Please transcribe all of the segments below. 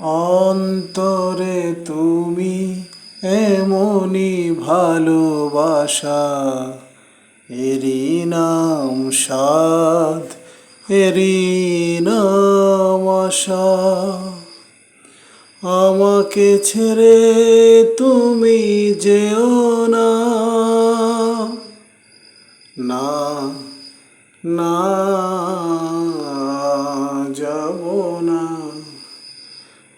অন্তরে তুমি এমনই ভালোবাসা। এরি নাম সাধ এরি নাম আশা। আমাকে ছেড়ে তুমি যেও না। না না, যাব না।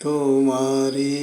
তোমারি